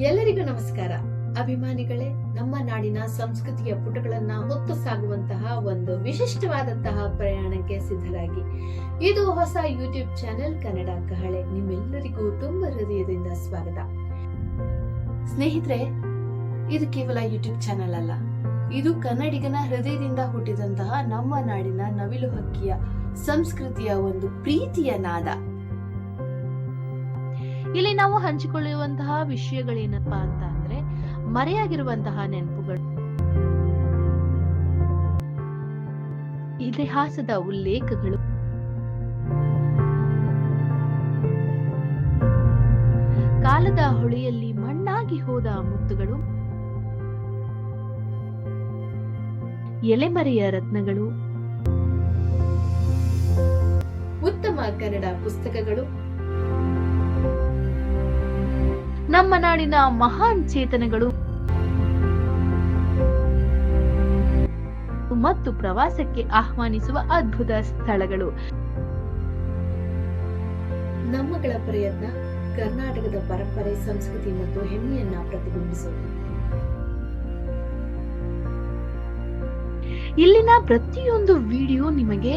ಎಲ್ಲರಿಗೂ ನಮಸ್ಕಾರ. ಅಭಿಮಾನಿಗಳೇ, ನಮ್ಮ ನಾಡಿನ ಸಂಸ್ಕೃತಿಯ ಪುಟಗಳನ್ನ ಹೊತ್ತು ಸಾಗುವಂತಹ ಒಂದು ವಿಶಿಷ್ಟವಾದಂತಹ ಪ್ರಯಾಣಕ್ಕೆ ಸಿದ್ಧರಾಗಿ. ಇದು ಹೊಸ ಯೂಟ್ಯೂಬ್ ಚಾನೆಲ್ ಕನ್ನಡ ಕಹಳೆ. ನಿಮ್ಮೆಲ್ಲರಿಗೂ ತುಂಬ ಹೃದಯದಿಂದ ಸ್ವಾಗತ. ಸ್ನೇಹಿತರೆ, ಇದು ಕೇವಲ ಯೂಟ್ಯೂಬ್ ಚಾನೆಲ್ ಅಲ್ಲ. ಇದು ಕನ್ನಡಿಗನ ಹೃದಯದಿಂದ ಹುಟ್ಟಿದಂತಹ ನಮ್ಮ ನಾಡಿನ ನವಿಲು ಹಕ್ಕಿಯ ಸಂಸ್ಕೃತಿಯ ಒಂದು ಪ್ರೀತಿಯ ನಾದ. ಇಲ್ಲಿ ನಾವು ಹಂಚಿಕೊಳ್ಳುವಂತಹ ವಿಷಯಗಳೇನಪ್ಪಾ ಅಂತ ಅಂದ್ರೆ ಮರೆಯಾಗಿರುವಂತಹ ನೆನಪುಗಳು. ಇತಿಹಾಸದ ಉಲ್ಲೇಖಗಳು. ಕಾಲದ ಹೊಳೆಯಲ್ಲಿ ಮಣ್ಣಾಗಿ ಹೋದ ಮುತ್ತುಗಳು. ಎಲೆಮರೆಯ ರತ್ನಗಳು. ಉತ್ತಮ ಕನ್ನಡ ಪುಸ್ತಕಗಳು. ನಮ್ಮ ನಾಡಿನ ಮಹಾನ್ ಚೇತನಗಳು ಮತ್ತು ಪ್ರವಾಸಕ್ಕೆ ಆಹ್ವಾನಿಸುವ ಅದ್ಭುತ ಸ್ಥಳಗಳು. ನಮ್ಮಗಳ ಪ್ರಯತ್ನ ಕರ್ನಾಟಕದ ಪರಂಪರೆ, ಸಂಸ್ಕೃತಿ ಮತ್ತು ಹೆಮ್ಮೆಯನ್ನ ಪ್ರತಿಬಿಂಬಿಸೋದು ಇಲ್ಲಿನ ಪ್ರತಿಯೊಂದು ವಿಡಿಯೋ ನಿಮಗೆ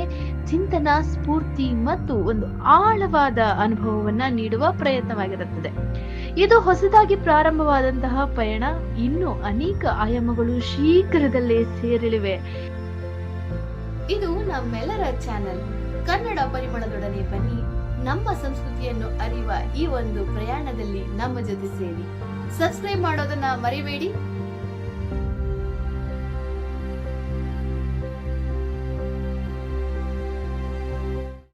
ಚಿಂತನ, ಸ್ಫೂರ್ತಿ ಮತ್ತು ಒಂದು ಆಳವಾದ ಅನುಭವವನ್ನ ನೀಡುವ ಪ್ರಯತ್ನವಾಗಿರುತ್ತದೆ. ಇದು ಹೊಸದಾಗಿ ಪ್ರಾರಂಭವಾದಂತಹ ಪಯಣ. ಇನ್ನು ಅನೇಕ ಆಯಾಮಗಳು ಶೀಘ್ರದಲ್ಲೇ ಸೇರಿಳಿವೆ ಇದು ನಮ್ಮೆಲ್ಲರ ಚಾನೆಲ್. ಕನ್ನಡ ಪರಿಮಳದೊಡನೆ ಬನ್ನಿ. ನಮ್ಮ ಸಂಸ್ಕೃತಿಯನ್ನು ಅರಿಯುವ ಈ ಒಂದು ಪ್ರಯಾಣದಲ್ಲಿ ನಮ್ಮ ಜೊತೆ ಸೇರಿ. ಸಬ್ಸ್ಕ್ರೈಬ್ ಮಾಡೋದನ್ನ ಮರಿಬೇಡಿ.